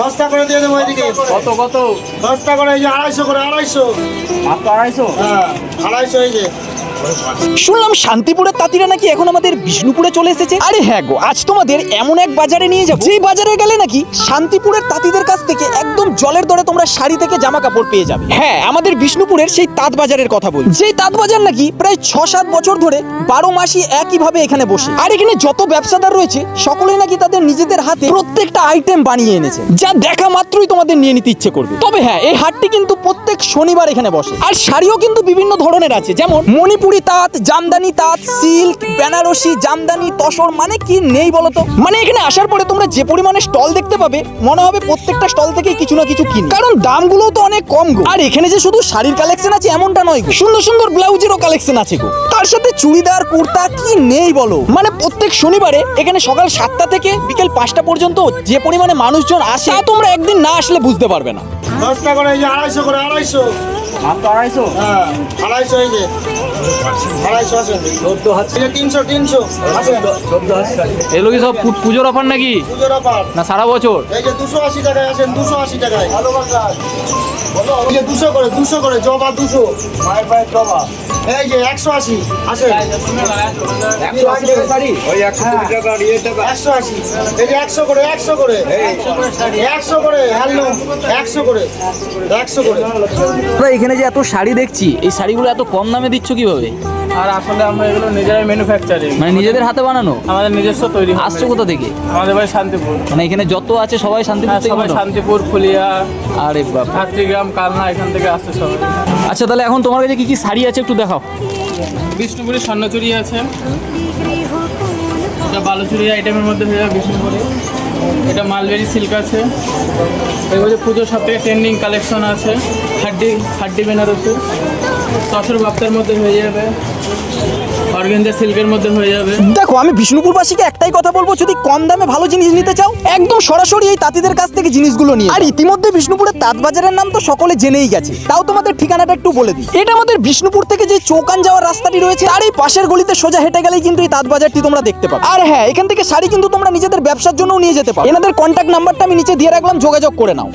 বস্তা করে দিয়ে দেবো এদিকে। কত কত? বস্তা করে এই যে আড়াইশো করে আড়াইশো। আড়াইশো? হ্যাঁ আড়াইশো এই যে। শুনলাম শান্তিপুরের তাঁতিরা নাকি এখন আমাদের বিষ্ণুপুরে চলে এসেছে। আরে হ্যাঁ গো, আজ তোমাদের এমন এক বাজারে নিয়ে যাব। যেই বাজারে গেলে নাকি শান্তিপুরের তাঁতিদের কাছ থেকে একদম জলের দরে তোমরা শাড়ি থেকে জামা কাপড় পেয়ে যাবে। হ্যাঁ আমাদের বিষ্ণুপুরের সেই তাঁত বাজারের কথা বলি। যেই তাঁত বাজার নাকি প্রায় ছ সাত বছর ধরে বারো মাসই একইভাবে এখানে বসে। আর এখানে যত ব্যবসাদার রয়েছে, সকলেই নাকি তাদের নিজেদের হাতে প্রত্যেকটা আইটেম বানিয়ে এনেছে। যা দেখা মাত্রই তোমাদের নিয়ে নিতে ইচ্ছে করবে। তবে হ্যাঁ এই হাটটি কিন্তু প্রত্যেক শনিবার এখানে বসে। আর শাড়িও কিন্তু বিভিন্ন ধরনের আছে। যেমন মণিপুরি তাঁত, জামদানি তাঁত, সিল্ক, বেনারসি, জামদানি, তসর মানে কি নেই বলতো? মানে এখানে আসার পরে তোমরা যে পরিমাণে স্টল দেখতে পাবে, মনে হবে প্রত্যেকটা স্টল থেকে কিছু না কিছু কিনি। কারণ দামগুলো তো অনেক কম গো। আর এখানে যে শুধু শাড়ির কালেকশন আছে, এমনটা নয় গো। সুন্দর সুন্দর ব্লাউজেরও কালেকশন আছে গো। তার সাথে চুড়িদার, কুর্তা কি নেই বলো? মানে প্রত্যেক শনিবারে এখানে সকাল সাতটা থেকে বিকেল পাঁচটা পর্যন্ত যে পরিমাণে মানুষজন আসে, তা তোমরা একদিন না আসলে বুঝতে পারবে না। বস্তা করে এই যে আড়াইশো করে আড়াইশো। মাত্র আড়াইশো? হ্যাঁ আড়াইশো এই যে। আড়াইশো আছে। চোদ্দ হাজার। এই যে তিনশো তিনশো। আছে। চোদ্দ হাজার। এগুলো কি সব পু- পুজোর অফার নাকি? পুজোর অফার। না সারা বছর? এই যে দুশো আশি টাকায় আছেন দুশো আশি টাকায়। এই যে দুশো করে দুশো করে জবা দুশো। জবা। এই যে একশো আশি আছে। একশো আশি টাকা শাড়ি? ওই একশো কুড়ি টাকা ইয়ে টাকা। একশো আশি। এই যে একশো করে একশো করে। একশো করে হ্যান্ডলুম একশো করে। একশো করে। আমরা এখানে যে এত শাড়ি দেখছি এই শাড়িগুলো এত কম দামে দিচ্ছ কীভাবে? আর আসলে আমরা এগুলো নিজেরাই ম্যানুফ্যাকচারিং মানে নিজেদের হাতে বানানো? আমাদের নিজস্ব তৈরি আসছো কোথা থেকে? আমাদের বাড়ি শান্তিপুর। মানে এখানে যত আছে সবাই শান্তিপুর হ্যাঁ, থেকে সবাই? শান্তিপুর ফুলিয়া আরে বাপ। ছাত্রীগ্রাম কালনা এখান থেকে আসছে সবাই। আচ্ছা তাহলে এখন তোমার কাছে কি কি শাড়ি আছে একটু দেখাও। বিষ্ণুপুরি স্বর্ণচুরি আছে। এটা বালুচুরি আইটেমের মধ্যে হয়ে যাবে বিষ্ণুপুরি এটা মালবেরি সিল্ক আছে। এগুলো পুজোর সপ্তাহে ট্রেন্ডিং কালেকশন আছে। হাড্ডি হাড্ডি বেনারসি। তসর বাপ্তার মধ্যে হয়ে যাবে। সিল্কের মধ্যে হয়ে যাবে। দেখো, আমি বিষ্ণুপুরবাসীকে একটাই কথা বলব, যদি কম দামে ভালো জিনিস নিতে চাও, একদম সরাসরি এই তাঁতিদের কাছ থেকে জিনিসগুলো নিয়ে আর ইতিমধ্যে বিষ্ণুপুরের তাঁত বাজারের নাম তো সকলে জেনেই গেছে। তাও তোমাদের ঠিকানাটা একটু বলে দিই। এটা আমাদের বিষ্ণুপুর থেকে যে চৌকান যাওয়ার রাস্তাটি রয়েছে আর এই পাশের গলিতে সোজা হেঁটে গেলেই কিন্তু এই তাঁত বাজারটি তোমরা দেখতে পাবে। আর হ্যাঁ এখান থেকে শাড়ি কিন্তু তোমরা নিজেদের ব্যবসার জন্যও নিয়ে যেতে পারো। এনাদের কন্ট্যাক্ট নাম্বারটা আমি নিচে দিয়ে রাখলাম, যোগাযোগ করে নাও।